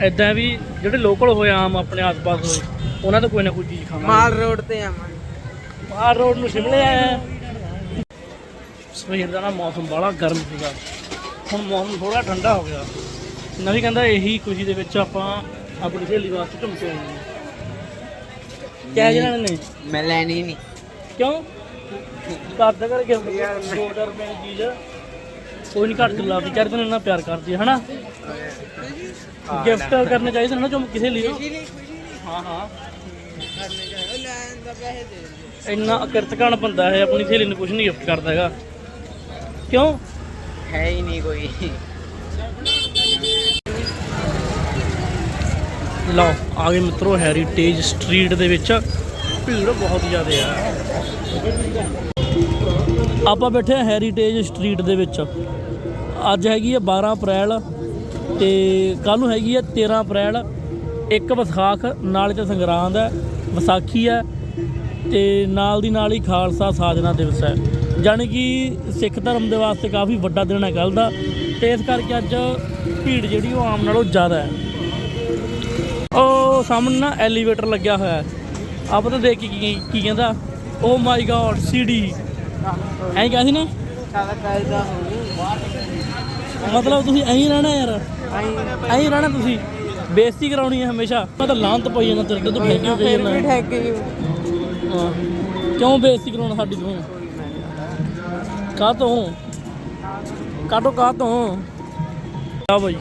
ਐਦਾਂ ਵੀ ਜਿਹੜੇ ਲੋਕਲ ਹੋਏ ਆਮ ਆਪਣੇ ਆਸ-ਪਾਸ ਹੋਏ ਉਹਨਾਂ ਤੋਂ ਕੋਈ ਨਾ ਕੋਈ ਚੀਜ਼ ਖਾਵਾਂਗੇ। ਮਾਲ ਰੋਡ ਤੇ ਆਵਾਂ ਬਾਹਰ ਰੋਡ ਨੂੰ ਸ਼ਿਮਲੇ ਆਇਆ। ਸਵੇਰ ਦਾ ਨਾ ਮੌਸਮ ਬੜਾ ਗਰਮ ਸੀਗਾ। ਹੁਣ ਮੌਸਮ ਥੋੜਾ ਠੰਡਾ ਹੋ ਗਿਆ। ਨਵੀਂ ਕਹਿੰਦਾ ਇਹੀ ਖੁਸ਼ੀ ਦੇ ਵਿੱਚ ਆਪਾਂ ਆਪਣੀ ਸਹੇਲੀ ਵਾਸਤੇ ਘੁੰਮ ਕੇ ਆਏ ਹਾਂ। ਕਿਆ ਜਣਾ ਨੇ? ਮੈਂ ਲੈਣੀ ਨਹੀਂ। ਕਿਉਂ? ਕਰਦਾ ਕਰਕੇ 2000 ਰੁਪਏ ਦੀ ਚੀਜ਼ ਕੋਈ ਨਹੀਂ ਘੱਟ ਲਾ ਵਿਚਾਰ ਤੈਨੂੰ ਇੰਨਾ ਪਿਆਰ ਕਰਦੀ ਹੈ ਹਨਾ? ਗਿਫਟ ਕਰਨੇ ਚਾਹੀਦੇ ਨੇ ਨਾ ਜੋ ਕਿਸੇ ਲਈ ਹਾਂ ਹਾਂ। ਦਿੰਦੇ ਇੰਨਾ ਅਕਿਰਤਕਣ ਬੰਦਾ ਹੈ ਆਪਣੀ ਸਹੇਲੀ ਨੂੰ ਕੁਝ ਨਹੀਂ ਗਿਫਟ ਕਰਦਾ ਹੈਗਾ। ਕਿਉਂ? ਹੈ ਹੀ ਨਹੀਂ ਕੋਈ। ਲਓ, ਆ ਗਏ ਮਿੱਤਰੋ ਹੈਰੀਟੇਜ ਸਟਰੀਟ ਦੇ ਵਿੱਚ। ਭੀੜ ਬਹੁਤ ਜ਼ਿਆਦਾ ਆ। ਆਪਾਂ ਬੈਠੇ ਆ ਹੈਰੀਟੇਜ ਸਟਰੀਟ ਦੇ ਵਿੱਚ। ਅੱਜ ਹੈਗੀ ਆ 12 ਅਪ੍ਰੈਲ ਤੇ ਕੱਲ ਨੂੰ ਹੈਗੀ ਆ 13 ਅਪ੍ਰੈਲ। ਇੱਕ ਵਿਸਾਖ, ਨਾਲ ਤੇ ਸੰਗਰਾਂਦ ਹੈ, ਵਿਸਾਖੀ ਹੈ ਤੇ ਨਾਲ ਦੀ ਨਾਲ ਹੀ ਖਾਲਸਾ ਸਾਜਨਾ ਦਿਵਸ ਹੈ। ਜਾਣੀ ਕਿ ਸਿੱਖ ਧਰਮ ਦੇ ਵਾਸਤੇ ਕਾਫੀ ਵੱਡਾ ਦਿਨ ਹੈ ਕੱਲ ਦਾ ਤੇ ਇਸ ਕਰਕੇ ਅੱਜ ਭੀੜ ਜਿਹੜੀ ਉਹ ਆਮ ਨਾਲੋਂ ਜ਼ਿਆਦਾ ਹੈ। ਉਹ ਸਾਹਮਣੇ ਨਾ ਐਲੀਵੇਟਰ ਲੱਗਿਆ ਹੋਇਆ ਹੈ। ਆਪਾਂ ਤਾਂ ਦੇਖ ਕੇ ਕੀ ਕੀ ਕਹਿੰਦਾ ਓ ਮਾਈ ਗॉड ਸੀਡੀ ਐਂ ਕਿਹਾ ਸੀ ਨਾ? ਮਤਲਬ ਤੁਸੀਂ ਐਂ ਰਹਿਣਾ ਯਾਰ। ਐਂ ਰਹਿਣਾ ਤੁਸੀਂ। ਬੇਇੱਜ਼ਤੀ ਕਰਾਉਣੀ ਹੈ ਹਮੇਸ਼ਾ। ਮੈਂ ਤਾਂ ਲਾਂਤ ਪਈ ਜਾਂਦਾ ਤੇਰੇ ਤੇ ਫੇਰ ਕਿਉਂ ਫਿਰ ਵੀ ਠੱਗ ਗਈ। ਕਿਉਂ ਬੇਇੱਜ਼ਤੀ ਕਰਾਉਣਾ ਸਾਡੀ ਤੂੰ? ਕਾਹ ਤੋਂ ਕਾਟੋ ਕਾਹ ਤੋਂ ਆ ਬਾਈ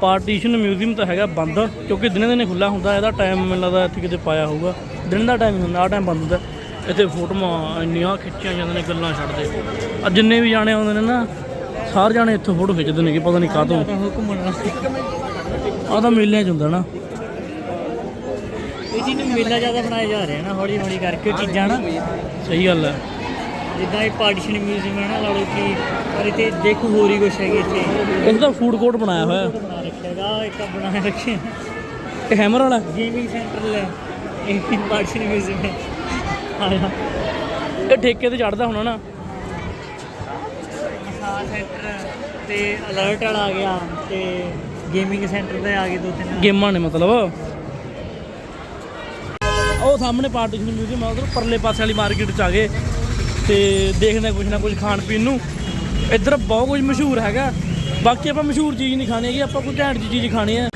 ਪਾਰਟੀਸ਼ਨ ਮਿਊਜ਼ੀਅਮ ਤਾਂ ਹੈਗਾ ਬੰਦ ਕਿਉਂਕਿ ਦਿਨੇ ਦਿਨੇ ਖੁੱਲਾ ਹੁੰਦਾ ਇਹਦਾ ਟਾਈਮ ਮੈਨੂੰ ਲੱਗਦਾ ਇੱਥੇ ਕਿਤੇ ਪਾਇਆ ਹੋਊਗਾ। ਦਿਨ ਦਾ ਟਾਈਮ ਹੁੰਦਾ ਆ ਟਾਈਮ ਬੰਦ ਹੁੰਦਾ। ਇੱਥੇ ਫੋਟੋਆਂ ਇੰਨੀਆਂ ਖਿੱਚੀਆਂ ਜਾਂਦੀਆਂ ਨੇ ਗੱਲਾਂ ਛੱਡਦੇ। ਆ ਜਿੰਨੇ ਵੀ ਜਾਣੇ ਆਉਂਦੇ ਨੇ ਨਾ ਸਾਰੇ ਜਾਣੇ ਇੱਥੋਂ ਫੋਟੋ ਖਿੱਚਦੇ ਨੇ ਕਿ ਪਤਾ ਨਹੀਂ ਕਾਹ ਤੋਂ ਘੁੰਮਣਾ ਆ ਤਾਂ ਮੇਲਿਆਂ 'ਚ ਹੁੰਦਾ ਨਾ। ਇਹ ਚੀਜ਼ ਨੂੰ ਮੇਲਾ ਜ਼ਿਆਦਾ ਬਣਾਇਆ ਜਾ ਰਿਹਾ ਨਾ ਹੌਲੀ ਹੌਲੀ ਕਰਕੇ ਚੀਜ਼ਾਂ ਨਾ। ਸਹੀ ਗੱਲ ਹੈ। ਜਿੱਦਾਂ ਇਹ ਪਾਰਟੀਸ਼ਨ ਮਿਊਜ਼ੀਅਮ ਹੈ ਨਾ ਲਾ ਲਓ ਕਿ ਪਰ ਇੱਥੇ ਦੇਖੋ ਹੋਰ ਹੀ ਕੁਛ ਹੈਗੇ ਇੱਥੇ। ਇਸ ਦਾ ਫੂਡ ਕੋਰਟ ਬਣਾਇਆ ਹੋਇਆ। ਬਣਾ ਰੱਖਿਆ ਹੈਗਾ ਇੱਕ ਬਣਾ ਰੱਖਿਆ। ਇਹ ਹੈਮਰ ਵਾਲਾ? ਗੇਮਿੰਗ ਸੈਂਟਰ ਲੈ। ਇਹ ਪਾਰਟੀਸ਼ਨ ਮਿਊਜ਼ੀਅਮ ਹੈ। ਆਇਆ ਇਹ ਠੇਕੇ ਤੇ ਚੜਦਾ ਹੋਣਾ ਨਾ। ਮਸਾਜ ਸੈਂਟਰ ਤੇ ਅਲਰਟ ਵਾਲਾ ਆ ਗਿਆ ਤੇ ਗੇਮਿੰਗ ਸੈਂਟਰ ਦੇ ਆ ਗਏ ਦੋ ਤਿੰਨ। ਗੇਮਾਂ ਨੇ ਮਤਲਬ। ਉਹ ਸਾਹਮਣੇ ਪਾਰਟੀਸ਼ਨ ਮਿਊਜ਼ੀਅਮ ਆ ਉਧਰ ਪਰਲੇ ਪਾਸੇ ਵਾਲੀ ਮਾਰਕੀਟ ਚ ਆ ਗਏ। ਤੇ ਦੇਖਦੇ ਹਾਂ ਕੁਝ ਨਾ ਕੁਝ ਖਾਣ ਪੀਣ ਨੂੰ। ਇੱਧਰ ਬਹੁਤ ਕੁਝ ਮਸ਼ਹੂਰ ਹੈਗਾ। ਬਾਕੀ ਆਪਾਂ ਮਸ਼ਹੂਰ ਚੀਜ਼ ਨਹੀਂ ਖਾਣੀ ਹੈਗੀ, ਆਪਾਂ ਕੋਈ ਘੈਂਟ ਜਿਹੀ ਚੀਜ਼ ਖਾਣੀ ਹੈ।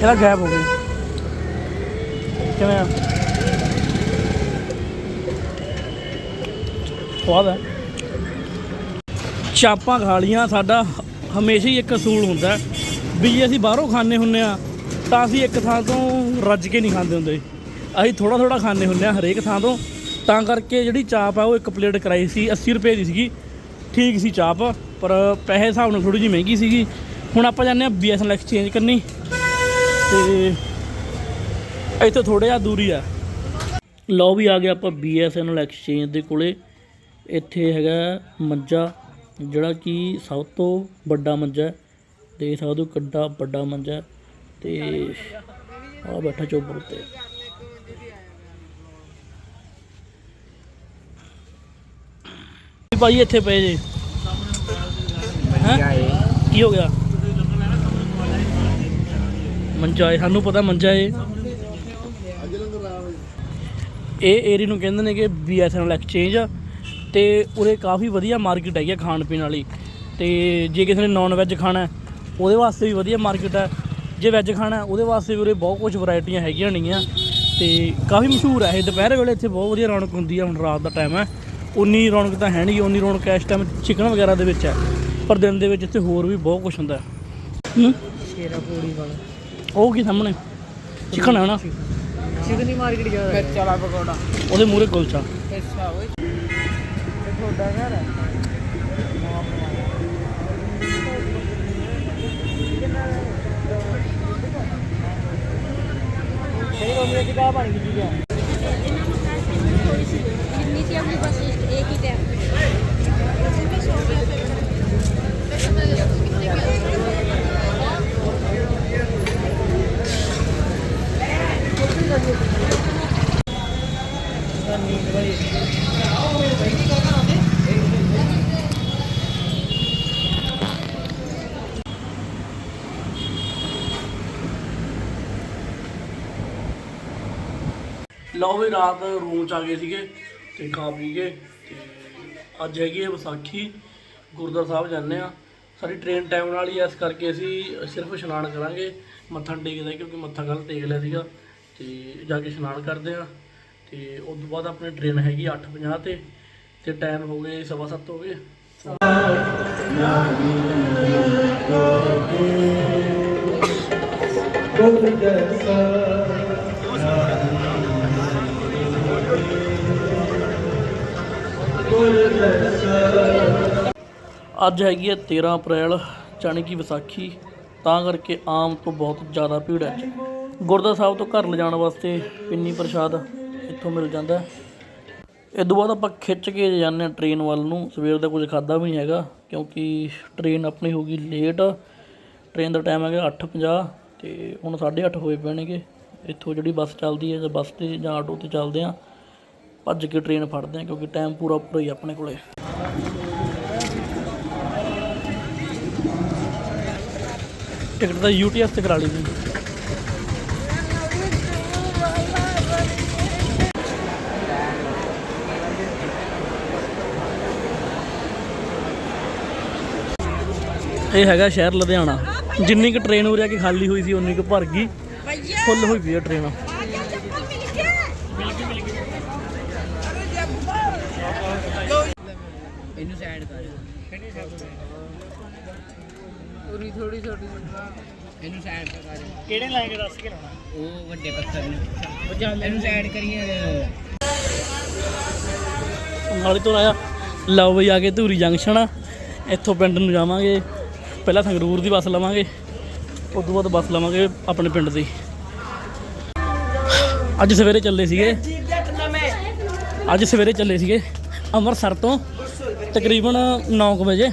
ਇਹਦਾ ਗਾਇਬ ਹੋ ਗਈ ਕਿਵੇਂ ਆ? ਸਵਾਦ ਹੈ। ਚਾਪਾਂ ਖਾ ਲੀਆਂ ਸਾਡਾ ਹਮੇਸ਼ਾ ਹੀ ਇੱਕ ਅਸੂਲ ਹੁੰਦਾ ਵੀ ਜੇ ਅਸੀਂ ਬਾਹਰੋਂ ਖਾਣੇ ਹੁੰਨੇ ਆ ਤਾਂ ਅਸੀਂ ਇੱਕ ਥਾਂ ਤੋਂ ਰੱਜ ਕੇ ਨਹੀਂ ਖਾਂਦੇ ਹੁੰਦੇ। ਅਸੀਂ ਥੋੜਾ ਥੋੜਾ ਖਾਣੇ ਹੁੰਨੇ ਆ ਹਰੇਕ ਥਾਂ ਤੋਂ। ਤਾਂ ਕਰਕੇ ਜਿਹੜੀ ਚਾਪ ਆ, ਉਹ ਇੱਕ ਪਲੇਟ ਕਰਾਈ ਸੀ 80 ਰੁਪਏ ਦੀ ਸੀਗੀ। ਠੀਕ ਸੀ ਚਾਪ, ਪਰ ਪੈਸੇ ਹਿਸਾਬ ਨਾਲ ਥੋੜੀ ਜਿਹੀ ਮਹਿੰਗੀ ਸੀਗੀ। ਹੁਣ ਆਪਾਂ ਜਾਂਦੇ ਆ ਬੀਐਸਐਨਐਲ ਐਕਸਚੇਂਜ ਕਰਨੀ। ਤੇ ਇੱਥੇ ਥੋੜਾ ਜਿਹਾ ਦੂਰੀ ਆ। ਲਓ ਵੀ ਆ ਗਿਆ ਆਪਾਂ ਬੀਐਸਐਨਐਲ ਐਕਸਚੇਂਜ ਦੇ ਕੋਲੇ। ਇੱਥੇ ਹੈਗਾ ਮੰਜਾ। ਜਿਹੜਾ ਕਿ ਸਭ ਤੋਂ ਵੱਡਾ ਮੰਜਾ ਹੈ। ਦੇਖ ਸਕਦੇ ਹੋ ਕਿੱਡਾ ਵੱਡਾ ਮੰਜਾ ਹੈ ਤੇ ਆ ਬੈਠਾ ਚੋਬਰ ਉੱਤੇ ਵੀ ਭਾਈ ਇੱਥੇ ਪਏ ਜੇ ਹੈਂ? ਕੀ ਹੋ ਗਿਆ ਮੰਜਾ ਏ ਸਾਨੂੰ ਪਤਾ ਮੰਜਾ ਏ ਇਹ ਏਰੀਆ ਨੂੰ ਕਹਿੰਦੇ ਨੇ ਕਿ ਬੀਐਸਐਨਐਲ ਐਕਸਚੇਂਜ ਆ ਤੇ ਉਰੇ ਕਾਫੀ ਵਧੀਆ ਮਾਰਕੀਟ ਹੈਗੀ ਆ ਖਾਣ ਪੀਣ ਵਾਲੀ। ਤੇ ਜੇ ਕਿਸੇ ਨੇ ਨਾਨ ਵੈਜ ਖਾਣਾ ਹੈ, ਉਹਦੇ ਵਾਸਤੇ ਵੀ ਵਧੀਆ ਮਾਰਕੀਟ ਹੈ। ਜੇ ਵੈਜ ਖਾਣਾ ਹੈ, ਉਹਦੇ ਵਾਸਤੇ ਵੀ ਉਰੇ ਬਹੁਤ ਕੁਝ ਵੈਰਾਈਟੀਆਂ ਹੈਗੀਆਂ ਨੇਗੀਆਂ ਤੇ ਕਾਫੀ ਮਸ਼ਹੂਰ ਹੈ ਇਹ। ਦੁਪਹਿਰ ਵੇਲੇ ਇੱਥੇ ਬਹੁਤ ਵਧੀਆ ਰੌਣਕ ਹੁੰਦੀ ਹੈ ਹੁਣ ਰਾਤ ਦਾ ਟਾਈਮ ਹੈ। ਉਨੀ ਰੌਣਕ ਤਾਂ ਹੈ ਨਹੀਂ ਉਨੀ ਰੌਣਕ ਇਸ ਟਾਈਮ ਚਿਕਨ ਵਗੈਰਾ ਦੇ ਵਿੱਚ ਹੈ। ਪਰ ਦਿਨ ਦੇ ਵਿੱਚ ਇੱਥੇ ਹੋਰ ਵੀ ਬਹੁਤ ਕੁਝ ਹੁੰਦਾ ਹੈ। ਹੂੰ? ਸ਼ੇਰਾ ਪੂੜੀ ਵਾਲਾ। ਉਹ ਕੀ ਸਾਹਮਣੇ? ਚਿਕਨ ਹੈ ਨਾ? ਸਿਗਨੀ ਮਾਰਕੀਟ ਜਾ ਫਿਰ ਚਲਾ ਪਕੌੜਾ। ਉਹਦੇ ਮੂਹਰੇ ਕੁਲਚਾ। ਅੱਛਾ ਓਏ ਤੁਹਾਡਾ ਘਰ ਹੈ ਸਹੀ ਰੋਮੀਓ ਦੀ ਕਾ ਬਣ ਗਈ ਜੀ ਆ जितनी थी अपनी बस एक ही टाइम ਨੀਂਦ ਵਾਲੀ ਲਓ ਵੀ ਰਾਤ ਰੂਮ ਚ ਆ ਗਏ ਸੀਗੇ ਤੇ ਖਾ ਪੀ ਕੇ ਤੇ ਅੱਜ ਹੈਗੀ ਹੈ ਵਿਸਾਖੀ ਗੁਰਦੁਆਰਾ ਸਾਹਿਬ ਜਾਂਦੇ ਆ ਸਾਡੀ ਟ੍ਰੇਨ ਟਾਈਮ ਨਾਲ ਹੀ ਐ, ਇਸ ਕਰਕੇ ਅਸੀਂ ਸਿਰਫ ਇਸ਼ਨਾਨ ਕਰਾਂਗੇ ਮੱਥਾ ਨੀ ਟੇਕਦਾ ਕਿਉਂਕਿ ਮੱਥਾ ਕੱਲ ਟੇਕ ਲਿਆ ਸੀਗਾ ਤੇ ਜਾ ਕੇ ਇਸ਼ਨਾਨ ਕਰਦੇ ਆ ਤੇ ਉਸ ਤੋਂ ਬਾਅਦ ਆਪਣੀ ਟ੍ਰੇਨ ਹੈਗੀ 8:50 ਤੇ ਤੇ ਟਾਈਮ ਹੋ ਗਏ ਸਵਾ ਸੱਤ ਹੋ ਗਏ। ਅੱਜ ਹੈਗੀ ਹੈ 13 ਅਪ੍ਰੈਲ, ਜਾਣੀ ਕਿ ਵਿਸਾਖੀ, ਤਾਂ ਕਰਕੇ ਆਮ ਤੋਂ ਬਹੁਤ ਜ਼ਿਆਦਾ ਭੀੜ ਹੈ। ਅੱਜ ਗੁਰਦੁਆਰਾ ਸਾਹਿਬ ਤੋਂ ਘਰ ਲਿਜਾਣ ਵਾਸਤੇ ਪਿੰਨੀ ਪ੍ਰਸ਼ਾਦ ਇੱਥੋਂ ਮਿਲ ਜਾਂਦਾ ਇਹ ਤੋਂ ਬਾਅਦ ਆਪਾਂ ਖਿੱਚ ਕੇ ਜਾਂਦੇ ਹਾਂ ਟ੍ਰੇਨ ਵੱਲ ਨੂੰ। ਸਵੇਰ ਦਾ ਕੁਝ ਖਾਦਾ ਵੀ ਨਹੀਂ ਹੈਗਾ, ਕਿਉਂਕਿ ਟ੍ਰੇਨ ਆਪਣੀ ਹੋ ਗਈ ਲੇਟ ਟ੍ਰੇਨ ਦਾ ਟਾਈਮ ਹੈਗਾ 8:50 ਤੇ ਹੁਣ 8:30 ਹੋਏ ਪੈਣਗੇ। ਇੱਥੋਂ ਜਿਹੜੀ ਬੱਸ ਚੱਲਦੀ ਹੈ ਜਾਂ ਬੱਸ ਤੇ ਜਾਂ ਆਟੋ ਤੇ ਚੱਲਦੇ ਆ ਭੱਜ ਕੇ ਟ੍ਰੇਨ ਫੜਦੇ ਆ ਕਿਉਂਕਿ ਟਾਈਮ ਪੂਰਾ ਪੂਰਾ ਹੀ ਆਪਣੇ ਕੋਲੇ। ਟਿਕਟ ਤਾਂ ਯੂਟੀਐਸ ਤੇ ਕਰਾ ਲਈ ਸੀ। ਇਹ ਹੈਗਾ ਸ਼ਹਿਰ ਲੁਧਿਆਣਾ। ਜਿੰਨੀ ਕੁ ਟ੍ਰੇਨ ਉਰੇ ਆ ਕੇ ਖਾਲੀ ਹੋਈ ਸੀ ਉਨੀ ਕੁ ਭਰ ਗਈ। ਫੁੱਲ ਹੋਈ ਪਈ ਆ ਟ੍ਰੇਨ ਇਹਨੂੰ ਸਾਈਡ ਕਰ ਪੂਰੀ ਥੋੜੀ ਛੋਟੀ ਇਹਨੂੰ ਸਾਈਡ ਤੇ ਕਰ। ਕਿਹੜੇ ਲਾਏਗੇ ਦੱਸ ਕੇ ਲਾਉਣਾ? ਉਹ ਵੱਡੇ ਪੱਥਰ ਨੂੰ। ਉਹ ਚੱਲ ਇਹਨੂੰ ਸਾਈਡ ਕਰੀਏ। ਨਾਲੇ ਤੋਂ ਆਇਆ। ਲਓ ਬਈ ਆ ਕੇ ਧੂਰੀ ਜੰਕਸ਼ਨ। ਆ ਇੱਥੋਂ ਪਿੰਡ ਨੂੰ ਜਾਵਾਂਗੇ। ਪਹਿਲਾਂ ਸੰਗਰੂਰ ਦੀ ਬੱਸ ਲਵਾਂਗੇ। ਉਸ ਤੋਂ ਬਾਅਦ ਬੱਸ ਲਵਾਂਗੇ ਆਪਣੇ ਪਿੰਡ ਦੀ। ਅੱਜ ਸਵੇਰੇ ਚੱਲੇ ਸੀਗੇ। ਅੱਜ ਸਵੇਰੇ ਚੱਲੇ ਸੀਗੇ। ਅੰਮ੍ਰਿਤਸਰ ਤੋਂ ਤਕਰੀਬਨ 9 ਵਜੇ।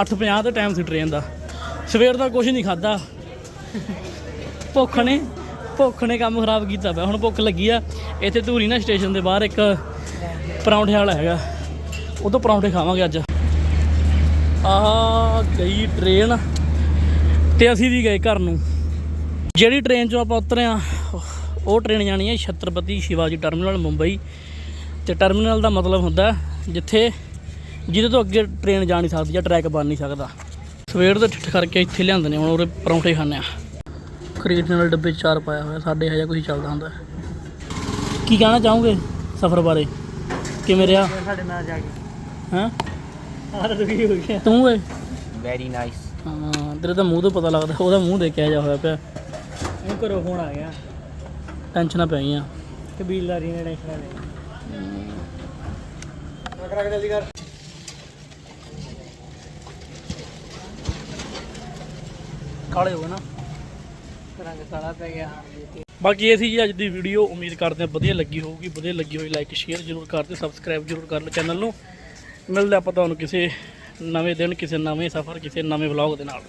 8:50 ਦਾ ਟਾਈਮ ਸੀ ਟ੍ਰੇਨ ਦਾ। ਸਵੇਰ ਦਾ ਕੁਝ ਨਹੀਂ ਖਾਦਾ। ਭੁੱਖ ਨੇ ਭੁੱਖ ਨੇ ਕੰਮ ਖਰਾਬ ਕੀਤਾ ਪਿਆ। ਹੁਣ ਭੁੱਖ ਲੱਗੀ ਆ। ਇੱਥੇ ਧੂਰੀ ਨਾ ਸਟੇਸ਼ਨ ਦੇ ਬਾਹਰ ਇੱਕ ਪਰੌਂਠੇ ਵਾਲਾ ਹੈਗਾ। ਉਹ ਤੋਂ ਪਰੌਂਠੇ ਖਾਵਾਂਗੇ ਅੱਜ। ਆਹ ਗਈ ਟ੍ਰੇਨ ਤੇ ਅਸੀਂ ਵੀ ਗਏ ਘਰ ਨੂੰ। ਜਿਹੜੀ ਟ੍ਰੇਨ 'ਚੋਂ ਆਪਾਂ ਉਤਰੇ ਆ, ਉਹ ਟ੍ਰੇਨ ਜਾਣੀ ਹੈ ਛਤਰਪਤੀ ਸ਼ਿਵਾਜੀ ਟਰਮੀਨਲ ਮੁੰਬਈ। ਤੇ ਟਰਮੀਨਲ ਦਾ ਮਤਲਬ ਹੁੰਦਾ ਜਿੱਥੇ ਜਿਹਦੇ ਤੋਂ ਅੱਗੇ ਟ੍ਰੇਨ ਜਾ ਨਹੀਂ ਸਕਦੀ ਜਾਂ ਟਰੈਕ ਬਣ ਨਹੀਂ ਸਕਦਾ। ਸਵੇਰ ਦੇ ਠਿੱਠ ਕਰਕੇ ਇੱਥੇ ਲਿਆਂਦੇ ਨੇ ਹੁਣ ਉਹਦੇ ਪਰੌਂਠੇ ਖਾਣੇ ਆ। ਖਰੀਦਣ ਵਾਲੇ ਡੱਬੇ ਚਾਰ ਪਾਇਆ ਹੋਇਆ ਸਾਡੇ ਹਜਾ ਕੁਝ ਚੱਲਦਾ ਹੁੰਦਾ। ਕੀ ਕਹਿਣਾ ਚਾਹੋਗੇ ਸਫ਼ਰ ਬਾਰੇ? ਕਿਵੇਂ ਰਿਹਾ? ਸਾਡੇ ਨਾਲ ਜਾ ਕੇ। ਹਾਂ? ਆਹ ਦੁਖੀ ਹੋ ਗਿਆ। ਤੂੰ ਏ? ਵੈਰੀ ਨਾਈਸ ਹਾਂ ਤੇਰੇ ਤਾਂ ਮੂੰਹ ਤੋਂ ਪਤਾ ਲੱਗਦਾ ਉਹਦਾ ਮੂੰਹ ਦੇਖਿਆ ਜਾ ਹੋਇਆ ਪਿਆ। ਉਹ ਘਰੋਂ ਫੋਨ ਆ ਗਿਆ। ਟੈਨਸ਼ਨਾਂ ਪੈ ਗਈਆਂ ਕਬੀਲਦਾਰੀ ਨੇ ਟੈਨਸ਼ਨ ਲੈ ਕਾਲੇ ਹੋ ਗਏ ਨਾ। ਰੰਗ ਕਾਲਾ ਪੈ ਗਿਆ ਬਾਕੀ ਇਹ ਸੀ ਜੀ ਅੱਜ ਦੀ ਵੀਡੀਓ ਉਮੀਦ ਕਰਦੇ ਹਾਂ ਵਧੀਆ ਲੱਗੀ ਹੋਊਗੀ। ਵਧੀਆ ਲੱਗੀ ਹੋਈ ਲਾਈਕ ਸ਼ੇਅਰ ਜ਼ਰੂਰ ਕਰ ਦਿਓ ਸਬਸਕ੍ਰਾਈਬ ਜ਼ਰੂਰ ਕਰ ਲਓ ਚੈਨਲ ਨੂੰ। ਮਿਲਦੇ ਆਪਾਂ ਤੁਹਾਨੂੰ ਕਿਸੇ ਨਵੇਂ ਦਿਨ ਕਿਸੇ ਨਵੇਂ ਸਫ਼ਰ ਕਿਸੇ ਨਵੇਂ ਵਲੌਗ ਦੇ ਨਾਲ।